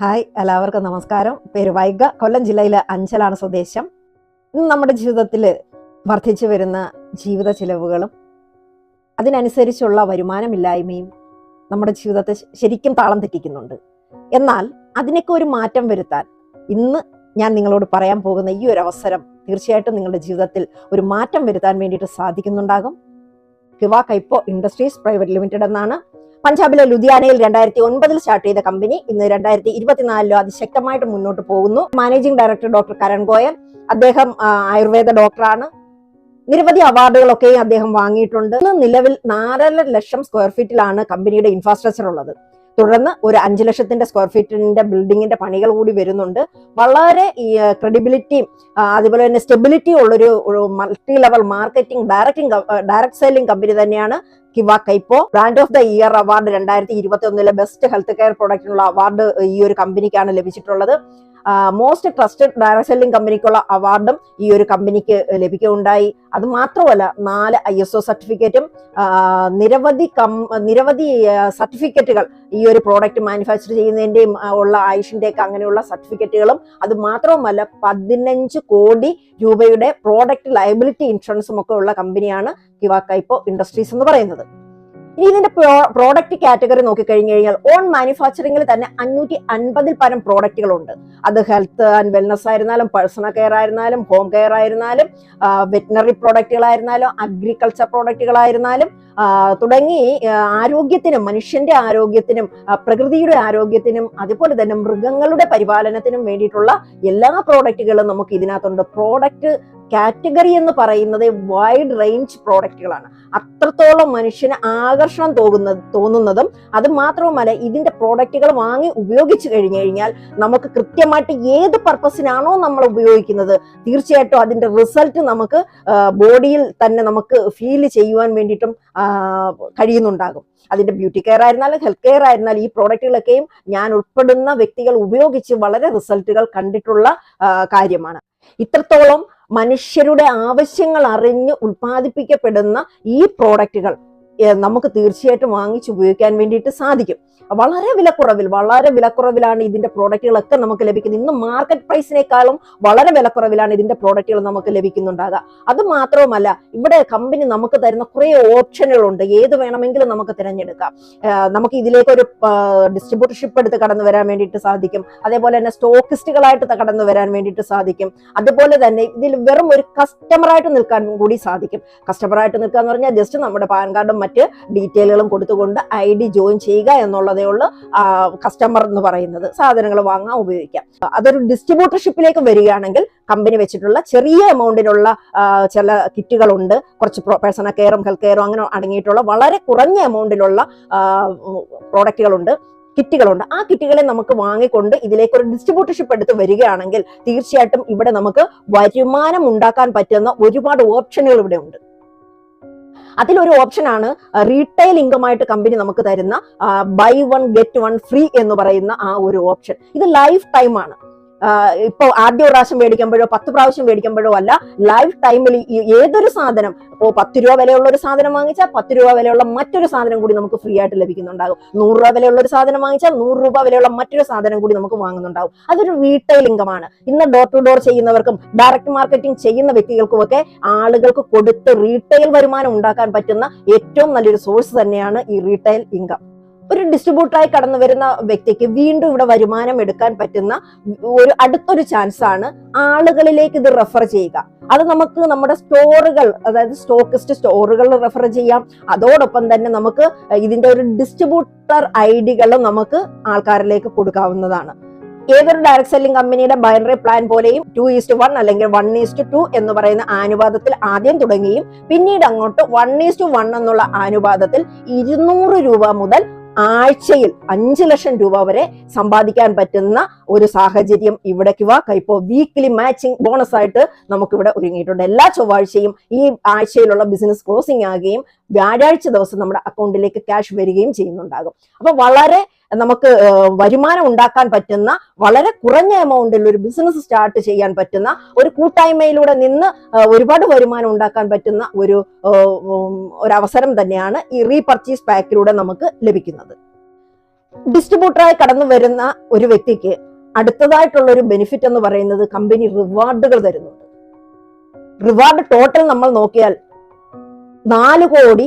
Hi എല്ലാവർക്കും നമസ്കാരം. പേര് വൈഗ. കൊല്ലം ജില്ലയിലെ അഞ്ചലാണ് സ്വദേശം. ഇന്ന് നമ്മുടെ ജീവിതത്തിൽ വർദ്ധിച്ചു വരുന്ന ജീവിത ചിലവുകളും അതിനനുസരിച്ചുള്ള വരുമാനമില്ലായ്മയും നമ്മുടെ ജീവിതത്തെ ശരിക്കും താളം തെറ്റിക്കുന്നുണ്ട്. എന്നാൽ അതിനൊക്കെ ഒരു മാറ്റം വരുത്താൻ ഇന്ന് ഞാൻ നിങ്ങളോട് പറയാൻ പോകുന്ന ഈ ഒരു അവസരം തീർച്ചയായിട്ടും നിങ്ങളുടെ ജീവിതത്തിൽ ഒരു മാറ്റം വരുത്താൻ വേണ്ടിയിട്ട് സാധിക്കുന്നുണ്ടാകും. Kiva Kaipo industries private limited എന്നാണ് പഞ്ചാബിലെ ലുധിയാനയിൽ രണ്ടായിരത്തി ഒൻപതിൽ സ്റ്റാർട്ട് ചെയ്ത കമ്പനി ഇന്ന് രണ്ടായിരത്തി ഇരുപത്തിനാലിലോ അതിശക്തമായിട്ട് മുന്നോട്ട് പോകുന്നു. Managing director doctor Karan Goyal അദ്ദേഹം ആയുർവേദ ഡോക്ടറാണ്. നിരവധി അവാർഡുകളൊക്കെയും അദ്ദേഹം വാങ്ങിയിട്ടുണ്ട്. ഇന്ന് നിലവിൽ നാലര ലക്ഷം സ്ക്വയർ ഫീറ്റിലാണ് കമ്പനിയുടെ ഇൻഫ്രാസ്ട്രക്ചർ ഉള്ളത്. തുടർന്ന് ഒരു അഞ്ച് ലക്ഷത്തിന്റെ സ്ക്വയർ ഫീറ്റിന്റെ ബിൽഡിങ്ങിന്റെ പണികൾ കൂടി വരുന്നുണ്ട്. വളരെ ക്രെഡിബിലിറ്റിയും അതുപോലെ തന്നെ സ്റ്റെബിലിറ്റിയും ഉള്ളൊരു multi level marketing directing direct selling company തന്നെയാണ് Kiva Kaipo brand of the year award രണ്ടായിരത്തി ഇരുപത്തി ഒന്നിലെ ബെസ്റ്റ് ഹെൽത്ത് കെയർ പ്രൊഡക്റ്റിനുള്ള അവാർഡ് ഈ ഒരു കമ്പനിക്കാണ് ലഭിച്ചിട്ടുള്ളത്. മോസ്റ്റ് ട്രസ്റ്റഡ് ഡയറക്ട് സെല്ലിംഗ് കമ്പനിക്കുള്ള അവാർഡും ഈ ഒരു കമ്പനിക്ക് ലഭിക്കുകയുണ്ടായി. അത് മാത്രമല്ല നാല് ഐ എസ് ഒ സർട്ടിഫിക്കറ്റും നിരവധി കം നിരവധി സർട്ടിഫിക്കറ്റുകൾ ഈ ഒരു പ്രോഡക്റ്റ് മാനുഫാക്ചർ ചെയ്യുന്നതിന്റെയും ഉള്ള ആയുഷിന്റെ ഒക്കെ അങ്ങനെയുള്ള സർട്ടിഫിക്കറ്റുകളും അത് മാത്രവുമല്ല പതിനഞ്ച് കോടി രൂപയുടെ പ്രോഡക്റ്റ് ലയബിലിറ്റി ഇൻഷുറൻസും ഒക്കെ ഉള്ള കമ്പനിയാണ് കിവാക്കൈപ്പോ ഇൻഡസ്ട്രീസ് എന്ന് പറയുന്നത്. ഇനി ഇതിന്റെ പ്രോഡക്റ്റ് കാറ്റഗറി നോക്കിക്കഴിഞ്ഞു കഴിഞ്ഞാൽ ഓൺ മാനുഫാക്ചറിംഗിൽ തന്നെ അഞ്ഞൂറ്റി അൻപതിൽ പരം പ്രോഡക്റ്റുകളുണ്ട് അത് ഹെൽത്ത് ആൻഡ് വെൽനസ് ആയിരുന്നാലും പേഴ്സണൽ കെയർ ആയിരുന്നാലും ഹോം കെയർ ആയിരുന്നാലും വെറ്റിനറി പ്രോഡക്റ്റുകളായിരുന്നാലും അഗ്രികൾച്ചർ പ്രോഡക്റ്റുകളായിരുന്നാലും തുടങ്ങി ആരോഗ്യത്തിനും മനുഷ്യന്റെ ആരോഗ്യത്തിനും പ്രകൃതിയുടെ ആരോഗ്യത്തിനും അതുപോലെ തന്നെ മൃഗങ്ങളുടെ പരിപാലനത്തിനും വേണ്ടിയിട്ടുള്ള എല്ലാ പ്രോഡക്റ്റുകളും നമുക്ക് ഇതിനകത്തുണ്ട്. പ്രോഡക്റ്റ് കാറ്റഗറി എന്ന് പറയുന്നത് വൈഡ് റേഞ്ച് പ്രോഡക്റ്റുകളാണ് അത്രത്തോളം മനുഷ്യന് ആകർഷണം തോന്നുന്നത് തോന്നുന്നതും അത് മാത്രവുമല്ല ഇതിന്റെ പ്രോഡക്റ്റുകൾ വാങ്ങി ഉപയോഗിച്ചു കഴിഞ്ഞു കഴിഞ്ഞാൽ നമുക്ക് കൃത്യമായിട്ട് ഏത് പർപ്പസിനാണോ നമ്മൾ ഉപയോഗിക്കുന്നത് തീർച്ചയായിട്ടും അതിന്റെ റിസൾട്ട് നമുക്ക് ബോഡിയിൽ തന്നെ നമുക്ക് ഫീൽ ചെയ്യുവാൻ വേണ്ടിയിട്ടും കഴിയുന്നുണ്ടാകും. അതിന്റെ ബ്യൂട്ടി കെയർ ആയിരുന്നാലും ഹെൽത്ത് കെയർ ആയിരുന്നാലും ഈ പ്രോഡക്റ്റുകളൊക്കെയും ഞാൻ ഉൾപ്പെടുന്ന വ്യക്തികൾ ഉപയോഗിച്ച് വളരെ റിസൾട്ടുകൾ കണ്ടിട്ടുള്ള കാര്യമാണ്. ഇത്രത്തോളം മനുഷ്യരുടെ ആവശ്യങ്ങൾ അറിഞ്ഞ് ഉൽപ്പാദിപ്പിക്കപ്പെടുന്ന ഈ പ്രോഡക്റ്റുകൾ നമുക്ക് തീർച്ചയായിട്ടും വാങ്ങിച്ച് ഉപയോഗിക്കാൻ വേണ്ടിയിട്ട് സാധിക്കും. വളരെ വിലക്കുറവിൽ വളരെ വിലക്കുറവിലാണ് ഇതിന്റെ പ്രോഡക്റ്റുകളൊക്കെ നമുക്ക് ലഭിക്കുന്നത്. ഇന്ന് മാർക്കറ്റ് പ്രൈസിനേക്കാളും വളരെ വിലക്കുറവിലാണ് ഇതിന്റെ പ്രോഡക്റ്റുകൾ നമുക്ക് ലഭിക്കുന്നുണ്ടാകുക അത് മാത്രവുമല്ല ഇവിടെ കമ്പനി നമുക്ക് തരുന്ന കുറേ ഓപ്ഷനുകളുണ്ട് ഏത് വേണമെങ്കിലും നമുക്ക് തിരഞ്ഞെടുക്കാം. നമുക്ക് ഇതിലേക്ക് ഒരു ഡിസ്ട്രിബ്യൂട്ടർഷിപ്പ് എടുത്ത് കടന്നു വരാൻ വേണ്ടിയിട്ട് സാധിക്കും. അതേപോലെ തന്നെ സ്റ്റോക്കിസ്റ്റുകളായിട്ട് കടന്നു വരാൻ വേണ്ടിയിട്ട് സാധിക്കും. അതുപോലെ തന്നെ ഇതിൽ വെറും ഒരു കസ്റ്റമറായിട്ട് നിൽക്കാൻ കൂടി സാധിക്കും. കസ്റ്റമറായിട്ട് നിൽക്കുക എന്ന് പറഞ്ഞാൽ ജസ്റ്റ് നമ്മുടെ പാൻ കാർഡും മറ്റ് ഡീറ്റെയിലുകളും കൊടുത്തുകൊണ്ട് ഐ ഡി ജോയിൻ ചെയ്യുക എന്നുള്ളതേ ഉള്ളൂ കസ്റ്റമർ എന്ന് പറയുന്നത്. സാധനങ്ങൾ വാങ്ങാൻ ഉപയോഗിക്കാം. അതൊരു ഡിസ്ട്രിബ്യൂട്ടർഷിപ്പിലേക്ക് വരികയാണെങ്കിൽ കമ്പനി വെച്ചിട്ടുള്ള ചെറിയ എമൗണ്ടിനുള്ള ചില കിറ്റുകളുണ്ട്. കുറച്ച് പേഴ്സണൽ കെയറും ഹെൽത്ത് കെയറും അങ്ങനെ അടങ്ങിയിട്ടുള്ള വളരെ കുറഞ്ഞ എമൗണ്ടിലുള്ള പ്രോഡക്റ്റുകളുണ്ട് കിറ്റുകളുണ്ട്. ആ കിറ്റുകളെ നമുക്ക് വാങ്ങിക്കൊണ്ട് ഇതിലേക്ക് ഒരു ഡിസ്ട്രിബ്യൂട്ടർഷിപ്പ് എടുത്ത് വരികയാണെങ്കിൽ തീർച്ചയായിട്ടും ഇവിടെ നമുക്ക് വരുമാനം ഉണ്ടാക്കാൻ പറ്റുന്ന ഒരുപാട് ഓപ്ഷനുകൾ ഇവിടെ ഉണ്ട്. അതിലൊരു ആണ് റീറ്റെയിൽ ഇൻകമായിട്ട് കമ്പനി നമുക്ക് തരുന്ന buy one get one free എന്ന് പറയുന്ന ആ ഒരു ഓപ്ഷൻ ഇത് ലൈഫ് ടൈം ഇപ്പൊ ആദ്യ പ്രാവശ്യം മേടിക്കുമ്പോഴോ പത്ത് പ്രാവശ്യം മേടിക്കുമ്പോഴോ അല്ല ലൈഫ് ടൈമിൽ ഏതൊരു സാധനം ഇപ്പോ പത്ത് രൂപ വിലയുള്ള ഒരു സാധനം വാങ്ങിച്ചാൽ പത്ത് രൂപ വിലയുള്ള മറ്റൊരു സാധനം കൂടി നമുക്ക് ഫ്രീ ആയിട്ട് ലഭിക്കുന്നുണ്ടാകും. നൂറ് രൂപ വിലയുള്ള ഒരു സാധനം വാങ്ങിച്ചാൽ നൂറ് രൂപ വിലയുള്ള മറ്റൊരു സാധനം കൂടി നമുക്ക് വാങ്ങുന്നുണ്ടാകും. അതൊരു റീറ്റെയിൽ ഇൻകമാണ് ഇന്ന് ഡോർ ടു ഡോർ ചെയ്യുന്നവർക്കും ഡയറക്ട് മാർക്കറ്റിംഗ് ചെയ്യുന്ന വ്യക്തികൾക്കും ഒക്കെ ആളുകൾക്ക് കൊടുത്ത് റീറ്റെയിൽ വരുമാനം ഉണ്ടാക്കാൻ പറ്റുന്ന ഏറ്റവും നല്ലൊരു സോഴ്സ് തന്നെയാണ് ഈ റീറ്റെയിൽ ഇൻകം ഒരു ഡിസ്ട്രിബ്യൂട്ടറായി കടന്നു വരുന്ന വ്യക്തിക്ക് വീണ്ടും ഇവിടെ വരുമാനം എടുക്കാൻ പറ്റുന്ന ഒരു അടുത്തൊരു ചാൻസ് ആണ് ആളുകളിലേക്ക് ഇത് റെഫർ ചെയ്യുക. അത് നമുക്ക് നമ്മുടെ സ്റ്റോറുകൾ അതായത് സ്റ്റോക്കിസ്റ്റ് സ്റ്റോറുകൾ റെഫർ ചെയ്യാം. അതോടൊപ്പം തന്നെ നമുക്ക് ഇതിന്റെ ഒരു ഡിസ്ട്രിബ്യൂട്ടർ ഐഡികളും നമുക്ക് ആൾക്കാരിലേക്ക് കൊടുക്കാവുന്നതാണ്. ഏതൊരു ഡയറക്ട് സെല്ലിംഗ് കമ്പനിയുടെ ബൈനറി പ്ലാൻ പോലെയും ടു ഈസ്റ്റ് വൺ അല്ലെങ്കിൽ വൺ ഈസ്റ്റ് ടു എന്ന് പറയുന്ന അനുപാതത്തിൽ ആദ്യം തുടങ്ങിയും പിന്നീട് അങ്ങോട്ട് വൺ ഈസ്റ്റ് വൺ എന്നുള്ള അനുപാതത്തിൽ ഇരുന്നൂറ് രൂപ മുതൽ ആഴ്ചയിൽ അഞ്ച് ലക്ഷം രൂപ വരെ സമ്പാദിക്കാൻ പറ്റുന്ന ഒരു സാഹചര്യം ഇവിടെ കിവ കൈപ്പോ വീക്ക്ലി മാച്ചിങ് ബോണസ് ആയിട്ട് നമുക്കിവിടെ ഒരുങ്ങിയിട്ടുണ്ട്. എല്ലാ ചൊവ്വാഴ്ചയും ഈ ആഴ്ചയിലുള്ള ബിസിനസ് ക്ലോസിംഗ് ആകുകയും വ്യാഴാഴ്ച ദിവസം നമ്മുടെ അക്കൗണ്ടിലേക്ക് ക്യാഷ് വരികയും ചെയ്യുന്നുണ്ടാകും. അപ്പൊ വളരെ നമുക്ക് വരുമാനം ഉണ്ടാക്കാൻ പറ്റുന്ന വളരെ കുറഞ്ഞ എമൗണ്ടിൽ ഒരു ബിസിനസ് സ്റ്റാർട്ട് ചെയ്യാൻ പറ്റുന്ന ഒരു കൂട്ടായ്മയിലൂടെ നിന്ന് ഒരുപാട് വരുമാനം ഉണ്ടാക്കാൻ പറ്റുന്ന ഒരു ഒരു അവസരം തന്നെയാണ് ഈ റീപർച്ചേസ് പാക്കിലൂടെ നമുക്ക് ലഭിക്കുന്നത്. ഡിസ്ട്രിബ്യൂട്ടറായി കടന്നു വരുന്ന ഒരു വ്യക്തിക്ക് അടുത്തതായിട്ടുള്ള ഒരു ബെനിഫിറ്റ് എന്ന് പറയുന്നത് കമ്പനി റിവാർഡുകൾ തരുന്നുണ്ട്. റിവാർഡ് ടോട്ടൽ നമ്മൾ നോക്കിയാൽ നാല് കോടി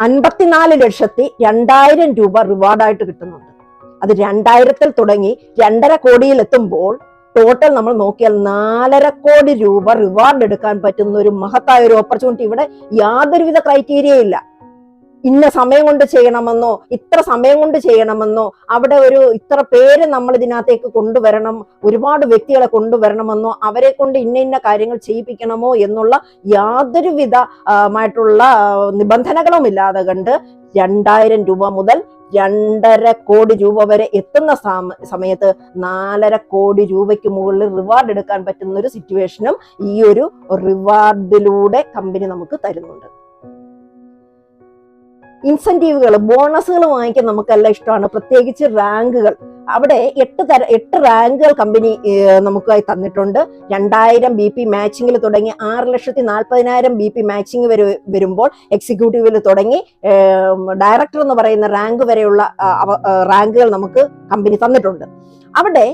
അൻപത്തിനാല് ലക്ഷത്തി രണ്ടായിരം രൂപ റിവാർഡായിട്ട് കിട്ടുന്നുണ്ട്. അത് രണ്ടായിരത്തിൽ തുടങ്ങി രണ്ടര കോടിയിൽ എത്തുമ്പോൾ ടോട്ടൽ നമ്മൾ നോക്കിയാൽ നാലര കോടി രൂപ റിവാർഡ് എടുക്കാൻ പറ്റുന്ന ഒരു മഹത്തായ ഒരു ഓപ്പർച്യൂണിറ്റി ഇവിടെ യാതൊരുവിധ ക്രൈറ്റീരിയ ഇല്ല. ഇന്ന സമയം കൊണ്ട് ചെയ്യണമെന്നോ ഇത്ര സമയം കൊണ്ട് ചെയ്യണമെന്നോ അവിടെ ഒരു ഇത്ര പേര് നമ്മൾ ഇതിനകത്തേക്ക് കൊണ്ടുവരണം ഒരുപാട് വ്യക്തികളെ കൊണ്ടുവരണമെന്നോ അവരെ കൊണ്ട് ഇന്ന ഇന്ന കാര്യങ്ങൾ ചെയ്യിപ്പിക്കണമോ എന്നുള്ള യാതൊരു വിധമായിട്ടുള്ള നിബന്ധനകളും ഇല്ലാതെ കണ്ട് രണ്ടായിരം രൂപ മുതൽ രണ്ടര കോടി രൂപ വരെ എത്തുന്ന സമ- സമയത്ത് നാലര കോടി രൂപയ്ക്ക് മുകളിൽ റിവാർഡ് എടുക്കാൻ പറ്റുന്ന ഒരു സിറ്റുവേഷനും ഈ ഒരു റിവാർഡിലൂടെ കമ്പനി നമുക്ക് തരുന്നുണ്ട്. ഇൻസെന്റീവുകൾ ബോണസുകൾ വാങ്ങിക്കാൻ നമുക്കെല്ലാം ഇഷ്ടമാണ്. പ്രത്യേകിച്ച് റാങ്കുകൾ. അവിടെ എട്ട് തര എട്ട് റാങ്കുകൾ കമ്പനി നമുക്കായി തന്നിട്ടുണ്ട്. രണ്ടായിരം ബി പി മാച്ചിങ്ങിൽ തുടങ്ങി ആറ് ലക്ഷത്തി നാൽപ്പതിനായിരം ബി പി മാച്ചിങ് വരെ വരുമ്പോൾ എക്സിക്യൂട്ടീവിൽ തുടങ്ങി ഡയറക്ടർ എന്ന് പറയുന്ന റാങ്ക് വരെയുള്ള റാങ്കുകൾ നമുക്ക് കമ്പനി തന്നിട്ടുണ്ട്. അവിടെ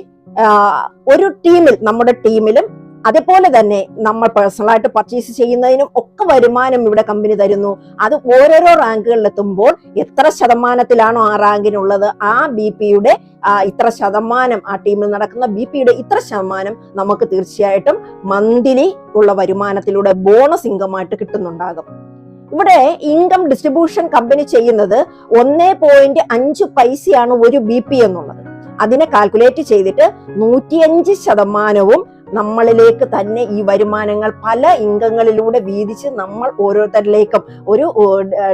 ഒരു ടീമിൽ നമ്മുടെ ടീമിലും അതേപോലെ തന്നെ നമ്മൾ പേഴ്സണലായിട്ട് പർച്ചേസ് ചെയ്യുന്നതിനും ഒക്കെ വരുമാനം ഇവിടെ കമ്പനി തരുന്നു. അത് ഓരോരോ റാങ്കുകളിൽ എത്തുമ്പോൾ എത്ര ശതമാനത്തിലാണോ ആ റാങ്കിനുള്ളത് ആ ബി പിയുടെ ഇത്ര ശതമാനം ആ ടീമിൽ നടക്കുന്ന ബി പിയുടെ ഇത്ര ശതമാനം നമുക്ക് തീർച്ചയായിട്ടും മന്ത്ലി ഉള്ള വരുമാനത്തിലൂടെ ബോണസ് ഇൻകമായിട്ട് കിട്ടുന്നുണ്ടാകും. ഇവിടെ ഇൻകം ഡിസ്ട്രിബ്യൂഷൻ കമ്പനി ചെയ്യുന്നത് ഒന്നേ പോയിന്റ് അഞ്ച് പൈസയാണ് ഒരു ബി പി എന്നുള്ളത്. അതിനെ കാൽക്കുലേറ്റ് ചെയ്തിട്ട് നൂറ്റിയഞ്ച് ശതമാനവും നമ്മളിലേക്ക് തന്നെ ഈ വരുമാനങ്ങൾ പല ഇംഗങ്ങളിലൂടെ വീതിച്ച് നമ്മൾ ഓരോരുത്തരിലേക്കും ഒരു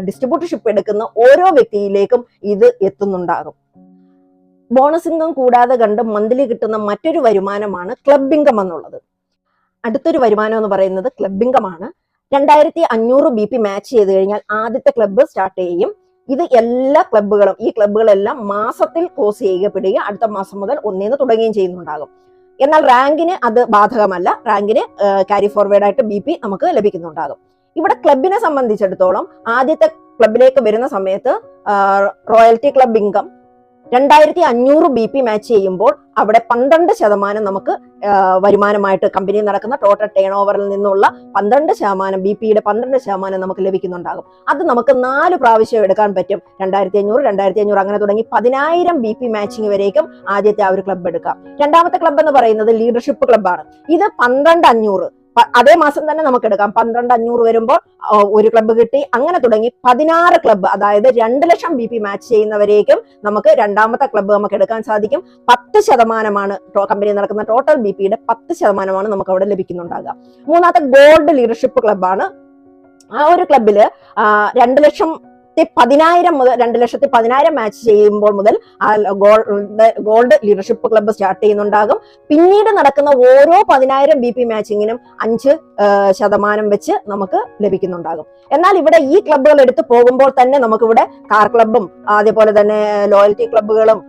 ഡിസ്ട്രിബ്യൂട്ടർഷിപ്പ് എടുക്കുന്ന ഓരോ വ്യക്തിയിലേക്കും ഇത് എത്തുന്നുണ്ടാകും. ബോണസ് ഇൻകം കൂടാതെ കണ്ട് മന്ത്ലി കിട്ടുന്ന മറ്റൊരു വരുമാനമാണ് ക്ലബ് ഇൻകം എന്നുള്ളത്. അടുത്തൊരു വരുമാനം എന്ന് പറയുന്നത് ക്ലബ് ഇംഗമാണ് രണ്ടായിരത്തി അഞ്ഞൂറ് ബി പി മാച്ച് ചെയ്ത് കഴിഞ്ഞാൽ ആദ്യത്തെ ക്ലബ്ബ് സ്റ്റാർട്ട് ചെയ്യും. ഇത് എല്ലാ ക്ലബ്ബുകളും ഈ ക്ലബ്ബുകളെല്ലാം മാസത്തിൽ ക്ലോസ് ചെയ്യപ്പെടുകയും അടുത്ത മാസം മുതൽ ഒന്നേന്ന് തുടങ്ങുകയും ചെയ്യുന്നുണ്ടാകും. എന്നാൽ റാങ്കിന് അത് ബാധകമല്ല. റാങ്കിന് കാരി ഫോർവേഡ് ആയിട്ട് ബി പി നമുക്ക് ലഭിക്കുന്നുണ്ടാകും. ഇവിടെ ക്ലബിനെ സംബന്ധിച്ചിടത്തോളം ആദ്യത്തെ ക്ലബിലേക്ക് വരുന്ന സമയത്ത് റോയൽറ്റി ക്ലബ് ഇൻകം രണ്ടായിരത്തി അഞ്ഞൂറ് ബി പി മാച്ച് ചെയ്യുമ്പോൾ അവിടെ പന്ത്രണ്ട് ശതമാനം നമുക്ക് വരുമാനമായിട്ട് കമ്പനി നടക്കുന്ന ടോട്ടൽ ടേൺ ഓവറിൽ നിന്നുള്ള പന്ത്രണ്ട് ശതമാനം ബി പിയുടെ പന്ത്രണ്ട് ശതമാനം നമുക്ക് ലഭിക്കുന്നുണ്ടാകും. അത് നമുക്ക് നാല് പ്രാവശ്യം എടുക്കാൻ പറ്റും. രണ്ടായിരത്തി അഞ്ഞൂറ് രണ്ടായിരത്തി അഞ്ഞൂറ് അങ്ങനെ തുടങ്ങി പതിനായിരം ബി പി മാച്ചിങ് വരേക്കും ആദ്യത്തെ ആ ഒരു ക്ലബ്ബ് എടുക്കാം. രണ്ടാമത്തെ ക്ലബ്ബ് എന്ന് പറയുന്നത് ലീഡർഷിപ്പ് ക്ലബ്ബാണ് ഇത് പന്ത്രണ്ട് അഞ്ഞൂറ് അതേ മാസം തന്നെ നമുക്ക് എടുക്കാം. പന്ത്രണ്ട് അഞ്ഞൂറ് വരുമ്പോൾ ഒരു ക്ലബ്ബ് കിട്ടി. അങ്ങനെ തുടങ്ങി പതിനാറ് ക്ലബ്ബ് അതായത് രണ്ട് ലക്ഷം ബി പി മാച്ച് ചെയ്യുന്നവരേക്കും നമുക്ക് രണ്ടാമത്തെ ക്ലബ്ബ് നമുക്ക് എടുക്കാൻ സാധിക്കും. പത്ത് ശതമാനമാണ് കമ്പനി നടക്കുന്ന ടോട്ടൽ ബി പിയുടെ പത്ത് ശതമാനമാണ് നമുക്ക് അവിടെ ലഭിക്കുന്നുണ്ടാകുക മൂന്നാമത്തെ ഗോൾഡ് ലീഡർഷിപ്പ് ക്ലബ്ബാണ് ആ ഒരു ക്ലബിൽ രണ്ട് ലക്ഷത്തി പതിനായിരം മുതൽ രണ്ട് ലക്ഷത്തി പതിനായിരം മാച്ച് ചെയ്യുമ്പോൾ മുതൽ gold gold leadership club start ചെയ്യുന്നുണ്ടാകും. പിന്നീട് നടക്കുന്ന ഓരോ പതിനായിരം ബി പി മാച്ചിങ്ങിനും അഞ്ച് ശതമാനം വെച്ച് നമുക്ക് ലഭിക്കുന്നുണ്ടാകും. എന്നാൽ ഇവിടെ ഈ ക്ലബ്ബുകൾ എടുത്തു പോകുമ്പോൾ തന്നെ നമുക്കിവിടെ കാർ ക്ലബ്ബും അതേപോലെ തന്നെ ലോയൽറ്റി ക്ലബ്ബുകളും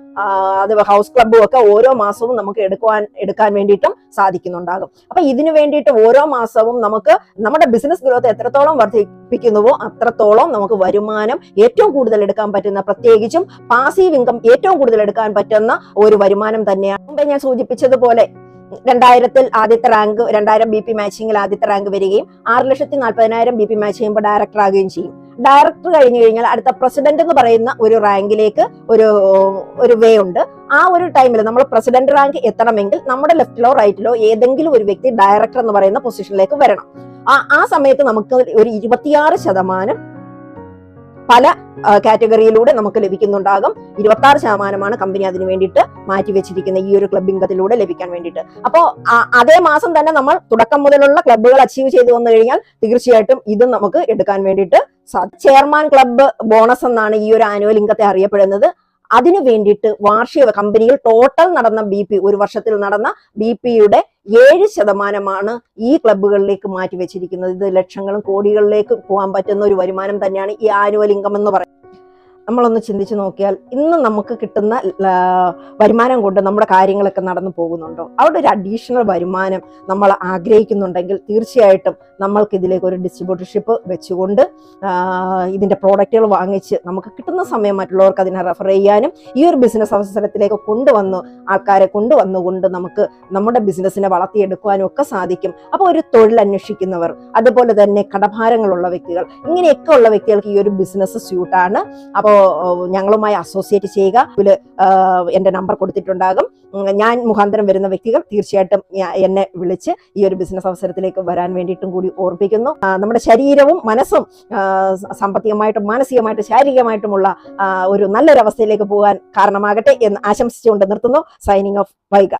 അത് ഹൗസ് ക്ലബ്ബും ഒക്കെ ഓരോ മാസവും നമുക്ക് എടുക്കുവാൻ എടുക്കാൻ വേണ്ടിയിട്ടും സാധിക്കുന്നുണ്ടാകും. അപ്പൊ ഇതിനു വേണ്ടിയിട്ട് ഓരോ മാസവും നമുക്ക് നമ്മുടെ ബിസിനസ് ഗ്രോത്ത് എത്രത്തോളം വർദ്ധിപ്പിക്കുന്നുവോ അത്രത്തോളം നമുക്ക് വരുമാനം ഏറ്റവും കൂടുതൽ എടുക്കാൻ പറ്റുന്ന പ്രത്യേകിച്ചും പാസീവ് ഇൻകം ഏറ്റവും കൂടുതൽ എടുക്കാൻ പറ്റുന്ന ഒരു വരുമാനം തന്നെയാണ്. മുമ്പേ ഞാൻ സൂചിപ്പിച്ചതുപോലെ രണ്ടായിരത്തിൽ ആദ്യത്തെ റാങ്ക് രണ്ടായിരം ബി പി മാച്ചിങ്ങിൽ ആദ്യത്തെ റാങ്ക് വരികയും ആറ് ലക്ഷത്തി നാൽപ്പതിനായിരം ബി പി മാച്ച് ചെയ്യുമ്പോൾ ഡയറക്ടർ ആകുകയും ചെയ്യും. ഡയറക്ടർ കഴിഞ്ഞു കഴിഞ്ഞാൽ അടുത്ത പ്രസിഡന്റ് എന്ന് പറയുന്ന ഒരു റാങ്കിലേക്ക് ഒരു ഒരു വേ ഉണ്ട്. ആ ഒരു ടൈമിൽ നമ്മൾ പ്രസിഡന്റ് റാങ്ക് എത്തണമെങ്കിൽ നമ്മുടെ ലെഫ്റ്റിലോ റൈറ്റിലോ ഏതെങ്കിലും ഒരു വ്യക്തി ഡയറക്ടർ എന്ന് പറയുന്ന പൊസിഷനിലേക്ക് വരണം. ആ ആ സമയത്ത് നമുക്ക് ഒരു ഇരുപത്തിയാറ് ശതമാനം പല കാറ്റഗറിയിലൂടെ നമുക്ക് ലഭിക്കുന്നുണ്ടാകും. ഇരുപത്തി ആറ് ശതമാനമാണ് കമ്പനി അതിന് വേണ്ടിയിട്ട് മാറ്റി വെച്ചിരിക്കുന്ന ഈ ഒരു ക്ലബ് ലഭിക്കാൻ വേണ്ടിയിട്ട്. അപ്പോ അതേ മാസം തന്നെ നമ്മൾ തുടക്കം മുതലുള്ള ക്ലബ്ബുകൾ അച്ചീവ് ചെയ്തു വന്നു കഴിഞ്ഞാൽ തീർച്ചയായിട്ടും ഇതും നമുക്ക് എടുക്കാൻ വേണ്ടിയിട്ട് ചെയർമാൻ ക്ലബ്ബ് ബോണസ് എന്നാണ് ഈ ഒരു ആനുവൽ ഇൻകത്തെ അറിയപ്പെടുന്നത്. അതിനു വേണ്ടിയിട്ട് വാർഷിക കമ്പനിയിൽ ടോട്ടൽ നടന്ന ബി ഒരു വർഷത്തിൽ നടന്ന ബി പിയുടെ ഏഴ് ശതമാനമാണ് ഈ ക്ലബ്ബുകളിലേക്ക് മാറ്റി വെച്ചിരിക്കുന്നത് ഇത് ലക്ഷങ്ങളും കോടികളിലേക്ക് പോകാൻ പറ്റുന്ന ഒരു വരുമാനം തന്നെയാണ് ഈ ആനുവൽ ഇൻകം എന്ന് പറയുന്നത്. നമ്മളൊന്ന് ചിന്തിച്ചു നോക്കിയാൽ ഇന്ന് നമുക്ക് കിട്ടുന്ന വരുമാനം കൊണ്ട് നമ്മുടെ കാര്യങ്ങളൊക്കെ നടന്നു പോകുന്നുണ്ടോ? അവിടെ ഒരു അഡീഷണൽ വരുമാനം നമ്മൾ ആഗ്രഹിക്കുന്നുണ്ടെങ്കിൽ തീർച്ചയായിട്ടും നമ്മൾക്ക് ഇതിലേക്ക് ഒരു ഡിസ്ട്രിബ്യൂട്ടർഷിപ്പ് വെച്ചുകൊണ്ട് ഇതിന്റെ പ്രോഡക്റ്റുകൾ വാങ്ങിച്ച് നമുക്ക് കിട്ടുന്ന സമയം മറ്റുള്ളവർക്ക് അതിനെ റെഫർ ചെയ്യാനും ഈ ഒരു ബിസിനസ് അവസരത്തിലേക്ക് കൊണ്ടുവന്ന് ആൾക്കാരെ കൊണ്ടുവന്നുകൊണ്ട് നമുക്ക് നമ്മുടെ ബിസിനസ്സിനെ വളർത്തിയെടുക്കുവാനും ഒക്കെ സാധിക്കും. അപ്പോൾ ഒരു തൊഴിൽ അന്വേഷിക്കുന്നവർ അതുപോലെ തന്നെ കടഭാരങ്ങളുള്ള വ്യക്തികൾ ഇങ്ങനെയൊക്കെ ഉള്ള വ്യക്തികൾക്ക് ഈ ഒരു ബിസിനസ് സ്യൂട്ടാണ് അപ്പോൾ ഞങ്ങളുമായി അസോസിയേറ്റ് ചെയ്യുക. ഇതിൽ എന്റെ നമ്പർ കൊടുത്തിട്ടുണ്ടാകും. ഞാൻ മുഖാന്തരം വരുന്ന വ്യക്തികൾ തീർച്ചയായിട്ടും എന്നെ വിളിച്ച് ഈ ഒരു ബിസിനസ് അവസരത്തിലേക്ക് വരാൻ വേണ്ടിയിട്ടും കൂടി ഓർപ്പിക്കുന്നു. നമ്മുടെ ശരീരവും മനസ്സും സാമ്പത്തികമായിട്ടും മാനസികമായിട്ടും ശാരീരികമായിട്ടുമുള്ള ഒരു നല്ലൊരു അവസ്ഥയിലേക്ക് പോകാൻ കാരണമാകട്ടെ എന്ന് ആശംസിച്ചുകൊണ്ട് നിർത്തുന്നു. സൈനിങ് ഓഫ് വൈക